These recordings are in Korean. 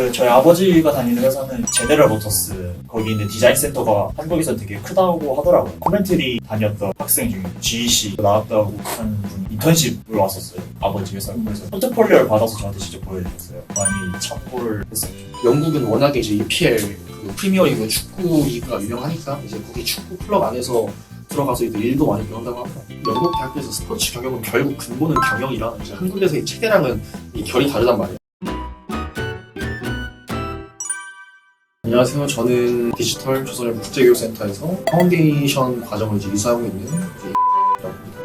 그 저희 아버지가 다니는 회사는 제네럴 모터스 거기 있는 디자인 센터가 한국에서 되게 크다고 하더라고요. 코멘트리 다녔던 학생 중에 GEC 나왔다고 하는 분 인턴십을 왔었어요. 아버지 회사 그래서 포트폴리오를 받아서 저한테 직접 보여주셨어요. 많이 참고를 했었죠. 영국은 워낙에 이제 EPL 그 프리미어 리그 축구 리그가 유명하니까 이제 거기 축구 클럽 안에서 들어가서 이제 일도 많이 배운다고 합니다. 영국 대학교에서 스포츠 경영은 결국 근본은 경영이라 이제 한국에서의 체계랑은 이 결이 다르단 말이에요. 안녕하세요. 저는 디지털 조선의 국제교육센터에서 파운데이션 과정을 이제 이수하고 있는 이제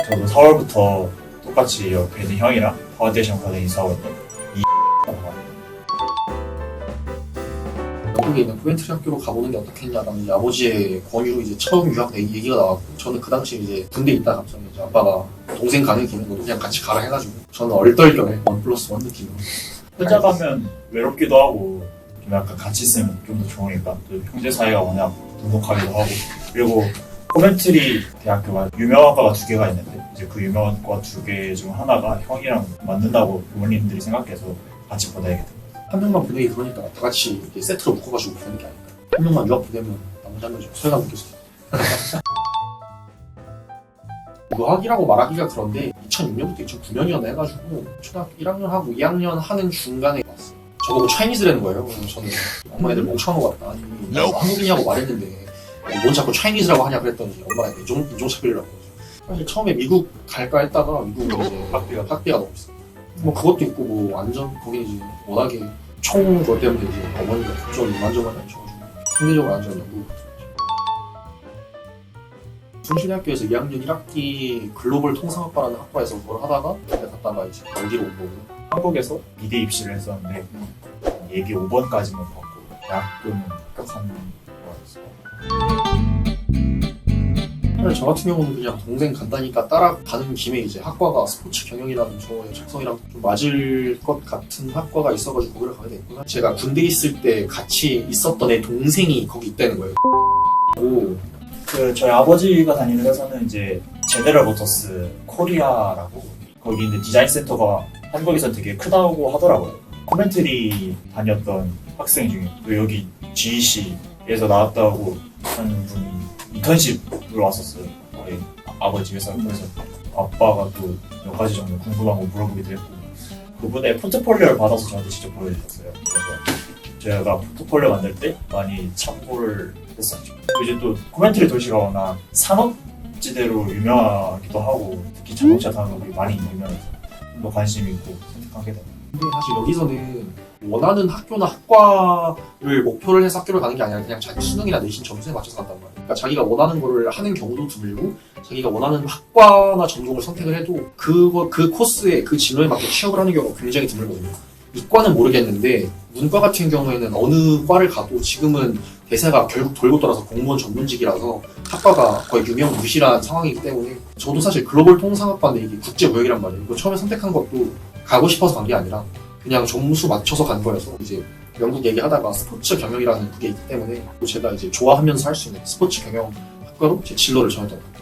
저도 4월부터 똑같이 옆에 있는 형이랑 파운데이션 과정 이사하고 있는 이 영국에 있는 코멘트리 학교로 가보는 게 어떻겠냐라는 이제 아버지의 권유로 이제 처음 유학 얘기- 얘기가 나왔고 저는 그 당시 이제 군대 에 있다 갑자기 이제 아빠가 동생 가는 김에 너도 그냥 같이 가라 해가지고 저는 얼떨결에 원 플러스 원 느낌으로. 혼자 가면 외롭기도 하고 좀 약간 같이 있으면 좀 더 좋으니까 또 형제 사이가 워낙 돈독하기도 하고. 그리고 코멘트리 대학교가 유명한 과가 두 개가 있는데 이제 그 유명한 과 두 개 중 하나가 형이랑 맞는다고 부모님들이 생각해서 같이 보내게 됐어요. 한 명만 보내기 그러니까 다 같이 이렇게 세트로 묶어가지고 보내는 게 아닐까 한 명만 유학 보내면 나머지 한 명좀 소외감 느꼈어요. 유학이라고 말하기가 그런데 2006년부터 2009년이었나 해가지고 초등학교 1학년 하고 2학년 하는 중간에 왔어요 저보고 차이니즈라는 거예요. 그래서 저는 엄마 애들 것 같다. 아니 나 한국인이라고 말했는데 뭔 자꾸 차이니즈라고 하냐 그랬더니 엄마가 인종, 인종차별이라고 사실 처음에 미국 갈까 했다가 미국은 이제 학비가 학비가 너무 비싸. 뭐 그것도 있고 뭐 안전 거기 이제 워낙에 총 그것 때문에 이제 어머니가 좀 이만저만 안 쳐가지고 상대적으로 안전 연구 순신대학교에서 2학년 1학기 글로벌 통상학과라는 학과에서 그걸 하다가 그때 갔다가 이제 여기로 온 거고요 한국에서 미대 입시를 했었는데 예비 5번까지만 받고 대학교는 합격한 거였어요. 사실 저 같은 경우는 그냥 동생 간다니까 따라가는 김에 이제 학과가 스포츠 경영이라는 저의 적성이랑 좀 맞을 것 같은 학과가 있어가지고 거기를 가게 됐구나. 제가 군대 있을 때 같이 있었던 애 동생이 거기 있다는 거예요. 오, 그 저희 아버지가 다니는 회사는 이제 제네럴 모터스 코리아라고 거기 있는 디자인 센터가 한국에서 되게 크다고 하더라고요. 코멘트리 다녔던 학생 중에 또 여기 GEC에서 나왔다고 하는 분이 인턴십을 왔었어요. 저희 아버지 회사 그래서 아빠가 또 몇 가지 정도 궁금한 거 물어보기도 했고 그분의 포트폴리오를 받아서 저한테 직접 보여주셨어요. 그래서 제가 포트폴리오 만들 때 많이 참고를 했었죠. 이제 또 코멘트리 도시가 워낙 산업지대로 유명하기도 하고 특히 자동차 산업이 많이 유명해서 좀더 관심 있고 선택하게 됩니다. 근데 사실 여기서는 원하는 학교나 학과를 목표를 해서 학교를 가는 게 아니라 그냥 자기 수능이나 내신 점수에 맞춰서 간단 말이에요. 그러니까 자기가 원하는 거를 하는 경우도 드물고 자기가 원하는 학과나 전공을 선택을 해도 그거 그 코스에 그 진로에 맞게 취업을 하는 경우가 굉장히 드물거든요. 이과는 모르겠는데 문과 같은 경우에는 어느 과를 가도 지금은 대세가 결국 돌고 돌아서 공무원 전문직이라서 학과가 거의 유명 무실한 상황이기 때문에 저도 사실 글로벌 통상학과인데 이게 국제무역이란 말이에요. 이거 처음에 선택한 것도 가고 싶어서 간 게 아니라 그냥 점수 맞춰서 간 거여서 이제 영국 얘기하다가 스포츠 경영이라는 그게 있기 때문에 또 제가 이제 좋아하면서 할 수 있는 스포츠 경영 학과로 제 진로를 정했던 거예요.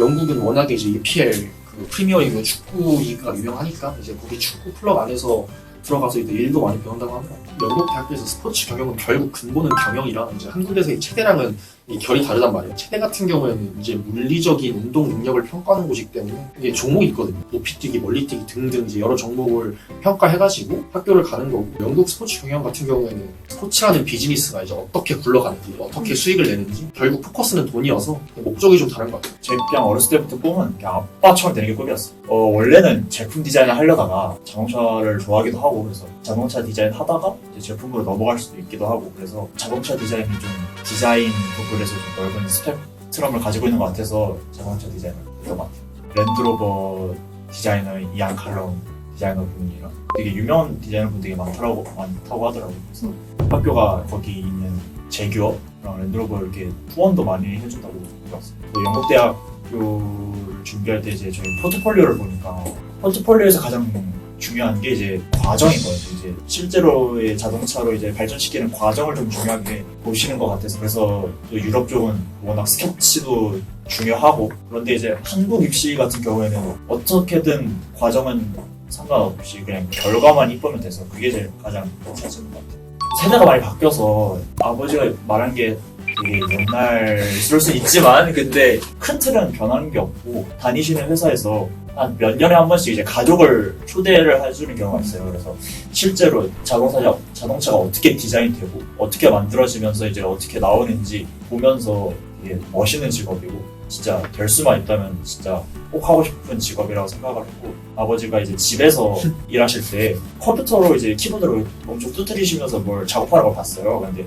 영국은 워낙에 이제 EPL 그 프리미어리그 축구 리그가 유명하니까 이제 거기 축구 클럽 안에서 들어가서 이제 일도 많이 배운다고 합니다. 영국 대학교에서 스포츠 경영은 결국 근본은 경영이라 이제 한국에서의 체대랑은 이 결이 다르단 말이에요. 체대 같은 경우에는 이제 물리적인 운동 능력을 평가하는 곳이기 때문에 이게 종목이 있거든요. 높이뛰기, 멀리뛰기 등등 이제 여러 종목을 평가해가지고 학교를 가는 거고 영국 스포츠 경영 같은 경우에는 스포츠라는 비즈니스가 이제 어떻게 굴러가는지 어떻게 수익을 내는지 결국 포커스는 돈이어서 목적이 좀 다른 것 같아요. 제 그냥 어렸을 때부터 꿈은 그냥 아빠처럼 되는 게 꿈이었어. 어, 원래는 제품 디자인을 하려다가 자동차를 좋아하기도 하고 그래서 자동차 디자인 하다가 이제 제품으로 넘어갈 수도 있기도 하고 그래서 자동차 디자인이 좀 디자인 부분에서 좀 넓은 스펙트럼을 가지고 있는 것 같아서 자동차 디자인을 했던 것 같아요. 랜드로버 디자이너 이안 칼럼 디자이너 분이랑 되게 유명한 디자이너 분 되게 많더라고 많다고 하더라고요. 그래서 학교가 거기 있는 제규어랑 랜드로버 이렇게 후원도 많이 해준다고 들었어요. 또 영국 대학교를 준비할 때 이제 저희 포트폴리오를 보니까 포트폴리오에서 가장 중요한 게 이제 과정인 거예요. 이제 실제로의 자동차로 이제 발전시키는 과정을 좀 중요하게 보시는 것 같아서 그래서 또 유럽 쪽은 워낙 스케치도 중요하고 그런데 이제 한국 입시 같은 경우에는 어떻게든 과정은 상관없이 그냥 결과만 이쁘면 돼서 그게 제일 가장 찾는 것 같아요. 세대가 많이 바뀌어서 아버지가 말한 게 되게 옛날스러울 수 있지만 근데 큰 틀은 변하는 게 없고 다니시는 회사에서 한 몇 년에 한 번씩 이제 가족을 초대를 해주는 경우가 있어요. 그래서 실제로 자동차 자동차가 어떻게 디자인되고 어떻게 만들어지면서 이제 어떻게 나오는지 보면서 되게 멋있는 직업이고 진짜 될 수만 있다면 진짜 꼭 하고 싶은 직업이라고 생각을 했고 아버지가 이제 집에서 일하실 때 컴퓨터로 이제 키보드로 엄청 두드리시면서 뭘 작업하는 걸 봤어요. 근데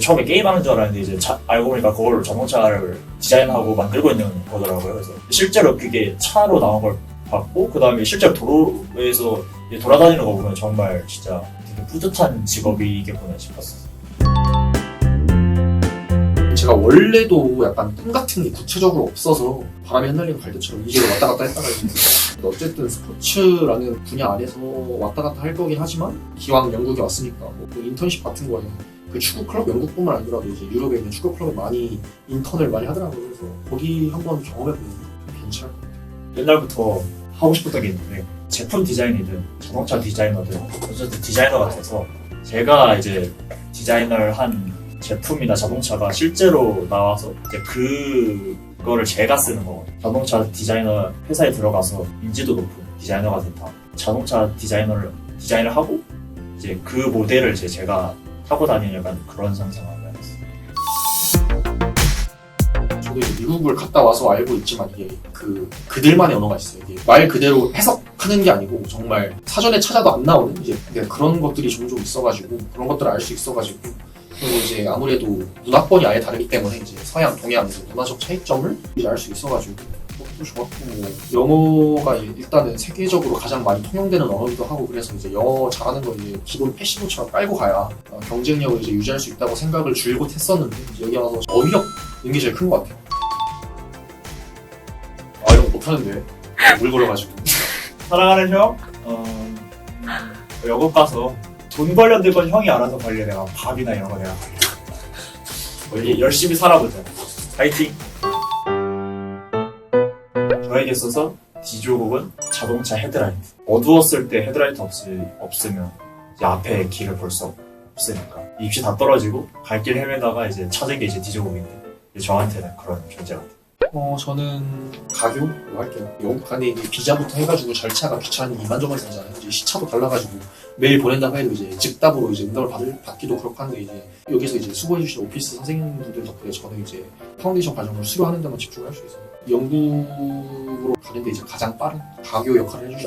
처음에 게임하는 줄 알았는데 이제 자- 알고 보니까 그걸로 자동차를 디자인하고 만들고 있는 거더라고요. 그래서 실제로 그게 차로 나온 걸 봤고 그 다음에 실제로 도로에서 이제 돌아다니는 거 보면 정말 진짜 되게 뿌듯한 직업이겠구나 싶었어요. 제가 원래도 약간 꿈 같은 게 구체적으로 없어서 바람에 흩날리는 갈대처럼 이제로 왔다 갔다 했다가 이제 어쨌든 스포츠라는 분야 안에서 왔다 갔다 할 거긴 하지만 기왕 영국에 왔으니까 뭐그 인턴십 같은 거에 그 축구 클럽 영국뿐만 아니라도 이제 유럽에 있는 축구 클럽에 많이 인턴을 많이 하더라고요. 그래서 거기 한번 경험해 보는 게 괜찮을 것 같아요. 옛날부터 하고 싶었던 게 있는데 제품 디자인이든 자동차 디자이너든 어쨌든 디자이너 같아서 제가 이제 디자인을 한 제품이나 자동차가 실제로 나와서 이제 그거를 제가 쓰는 거거든요. 자동차 디자이너 회사에 들어가서 인지도 높은 디자이너가 된다. 자동차 디자이너를 디자인을 하고 이제 그 모델을 이제 제가 타고 다니는 약간 그런 상상을 이제 미국을 갔다 와서 알고 있지만 이게 그 그들만의 언어가 있어요. 이게 말 그대로 해석하는 게 아니고 정말 사전에 찾아도 안 나오는 이제 그런 것들이 종종 있어가지고 그런 것들을 알 수 있어가지고 그리고 이제 아무래도 문화권이 아예 다르기 때문에 이제 서양, 동양 이제 문화적 차이점을 이제 알 수 있어가지고 그것도 좋았고 뭐 영어가 일단은 세계적으로 가장 많이 통용되는 언어기도 하고 그래서 이제 영어 잘하는 거 이제 기본 패시브처럼 깔고 가야 어, 경쟁력을 이제 유지할 수 있다고 생각을 줄곧 했었는데 여기 와서 어휘력 있는 게 제일 큰 것 같아요. 못하는데 물 걸어가지고 사랑하는 형, 어, 음, 영국 가서 돈 관련된 건 형이 알아서 관리해. 내가 밥이나 이런 거 내가 관리해. 어, 열심히 살아보자. 파이팅! 저에게 있어서 디조국은 자동차 헤드라이트. 어두웠을 때 헤드라이트 없, 없으면 이제 앞에 길을 볼 수 없으니까. 입시 다 떨어지고 갈 길 헤매다가 이제 찾은 게 이제 디조국인데 이제 저한테는 그런 존재 같아요. 어 저는 가교로 할게요. 영국 안에 이제 비자부터 해가지고 절차가 귀찮은 이만저만 있잖아요. 이제 시차도 달라가지고 메일 보낸다고 해도 이제 즉답으로 이제 응답을 받을, 받기도 그렇고 한데 이제 여기서 이제 수고해주신 오피스 선생님들 덕분에 저는 이제 파운데이션 과정을 수료하는 데만 집중할 수 있어요. 영국으로 가는데 이제 가장 빠른 가교 역할을 생각이